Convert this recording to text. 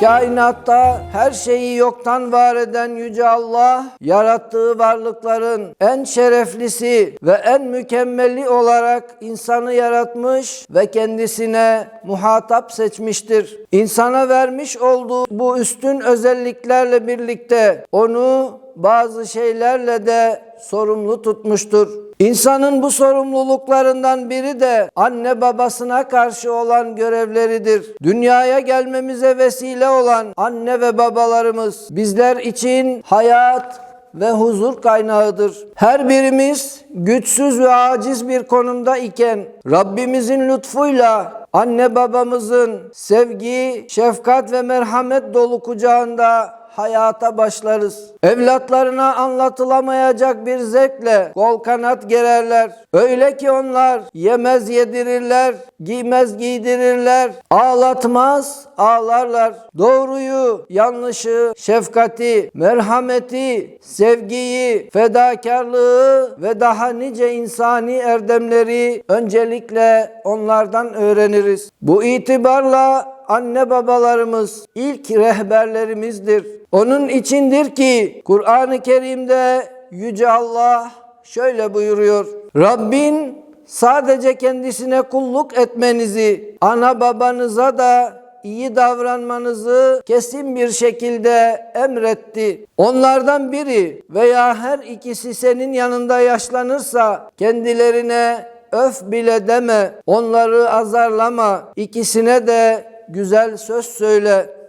Kainatta her şeyi yoktan var eden Yüce Allah, yarattığı varlıkların en şereflisi ve en mükemmeli olarak insanı yaratmış ve kendisine muhatap seçmiştir. İnsana vermiş olduğu bu üstün özelliklerle birlikte onu bazı şeylerle de sorumlu tutmuştur. İnsanın bu sorumluluklarından biri de anne babasına karşı olan görevleridir. Dünyaya gelmemize vesile olan anne ve babalarımız bizler için hayat ve huzur kaynağıdır. Her birimiz güçsüz ve aciz bir konumda iken Rabbimizin lütfuyla anne babamızın sevgi, şefkat ve merhamet dolu kucağında hayata başlarız. Evlatlarına anlatılamayacak bir zevkle kol kanat gererler. Öyle ki onlar yemez yedirirler, giymez giydirirler, ağlatmaz ağlarlar. Doğruyu, yanlışı, şefkati, merhameti, sevgiyi, fedakarlığı ve daha nice insani erdemleri öncelikle onlardan öğreniriz. Bu itibarla anne babalarımız ilk rehberlerimizdir. Onun içindir ki Kur'an-ı Kerim'de Yüce Allah şöyle buyuruyor. Rabbin sadece kendisine kulluk etmenizi, ana babanıza da iyi davranmanızı kesin bir şekilde emretti. Onlardan biri veya her ikisi senin yanında yaşlanırsa kendilerine öf bile deme, onları azarlama, ikisine de güzel söz söyle.